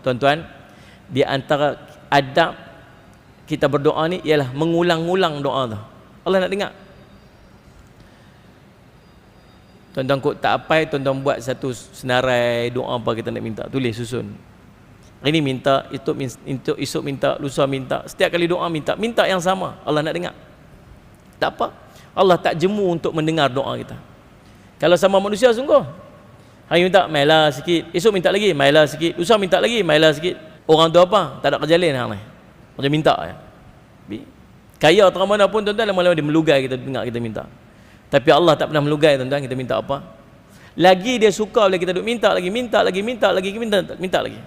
tuan-tuan di antara adab kita berdoa ni ialah mengulang-ulang doa tu. Allah nak dengar? Tuan-tuan kok tak apa tuan-tuan buat satu senarai doa apa kita nak minta? Tulis susun. Hari ni minta esok, esok minta lusa minta. Setiap kali doa minta minta yang sama. Allah nak dengar? Tak apa. Allah tak jemu untuk mendengar doa kita. Kalau sama manusia sungguh hari minta mailah sikit. Esok minta lagi mailah sikit. Lusa minta lagi mailah sikit. Orang tu apa? Tak ada kerja lain hang ni. Macam minta ya kaya atau mana pun tuan-tuan lama-lama dia melugai kita dengar kita minta. Tapi Allah tak pernah melugai tuan-tuan kita minta apa? Lagi dia suka bila kita duk minta lagi minta lagi minta lagi minta minta lagi.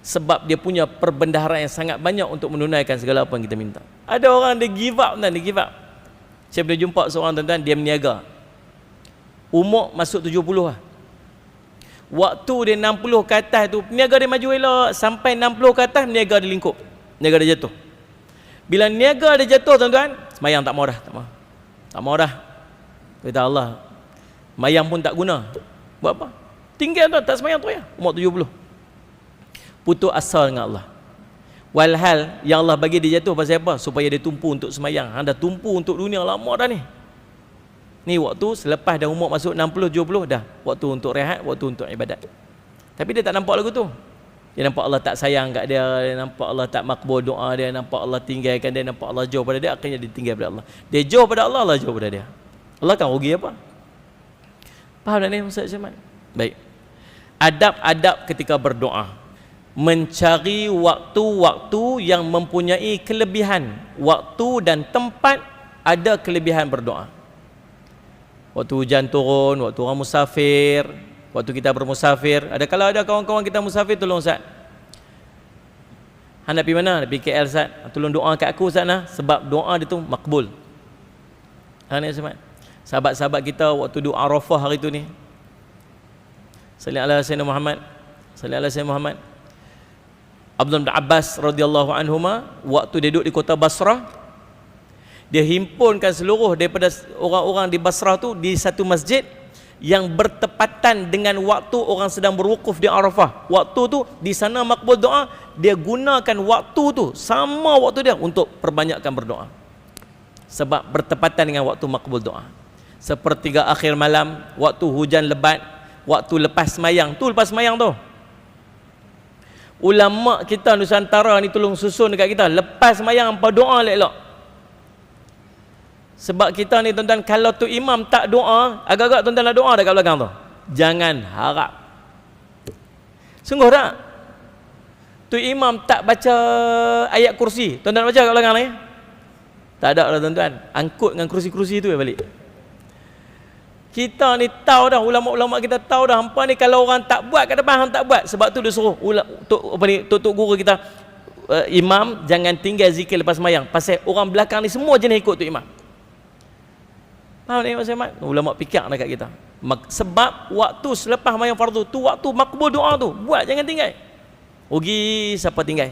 Sebab dia punya perbendaharaan yang sangat banyak untuk menunaikan segala apa yang kita minta. Ada orang dia give up tuan dia give up. Saya pernah jumpa seorang tuan-tuan dia meniaga. Umur masuk 70 lah waktu dia 60 ke atas tu niaga dia maju elok. Sampai 60 ke atas niaga dia lingkup. Niaga dia jatuh. Bila niaga dia jatuh tuan-tuan semayang tak mau dah tak mau tak mau dah kata Allah mayang pun tak guna. Buat apa? Tinggal tuan tak semayang tu ya umur 70 putus asa dengan Allah. Walhal yang Allah bagi dia jatuh pasal apa? Supaya dia tumpu untuk semayang. Anda tumpu untuk dunia lama dah ni Ni waktu selepas dah umur masuk 60 70 dah waktu untuk rehat, waktu untuk ibadat. Tapi dia tak nampak lagu tu. Dia nampak Allah tak sayang kat dia, dia nampak Allah tak makbul doa dia, nampak Allah tinggalkan dia, nampak Allah jauh pada dia, akhirnya dia tinggal pada Allah. Dia jauh pada Allah, Allah jauh pada dia. Allah kan rugi apa? Faham tak ni Ustaz Syamad? Baik. Adab-adab ketika berdoa. Mencari waktu-waktu yang mempunyai kelebihan. Waktu dan tempat ada kelebihan berdoa waktu hujan turun, waktu orang musafir, waktu kita bermusafir. Ada kalau ada kawan-kawan kita musafir tolong Ustaz. Hendak pergi mana? Pergi KL Ustaz. Tolong doa kat aku Ustaz nah sebab doa dia tu makbul. Ha ni Ustaz. Sahabat-sahabat kita waktu doa Arafah hari tu ni. Sallallahu alaihi Muhammad. Sallallahu alaihi Muhammad. Abdul bin Abbas radhiyallahu anhuma waktu dia duduk di kota Basrah dia himpunkan seluruh daripada orang-orang di Basrah tu di satu masjid yang bertepatan dengan waktu orang sedang berwukuf di Arafah. Waktu tu di sana makbul doa, dia gunakan waktu tu sama waktu dia untuk perbanyakkan berdoa. Sebab bertepatan dengan waktu makbul doa. Sepertiga akhir malam, waktu hujan lebat, waktu lepas semayang. Tu lepas semayang tu. Ulama kita Nusantara ni tolong susun dekat kita. Lepas semayang apa doa elok-elok. Sebab kita ni tuan-tuan kalau tu imam tak doa, agak-agak tuan-tuan nak doa dekat belakang tu. Jangan harap. Sungguh tak? Tu imam tak baca ayat kursi. Tuan-tuan baca kat belakang ni? Tak ada lah tuan-tuan. Angkut dengan kursi-kursi tu balik. Kita ni tahu dah ulama-ulama kita tahu dah hampa ni kalau orang tak buat kat depan hang tak buat sebab tu dia suruh tok apa ni tok guru kita uh, imam jangan tinggal zikir lepas sembahyang pasal orang belakang ni semua jenis ikut tu imam Faham ni Mas Ahmad? Ulama fikir dekat kita. Sebab waktu selepas mayang fardu tu waktu makbul doa tu. Buat jangan tinggal. Rugi siapa tinggal?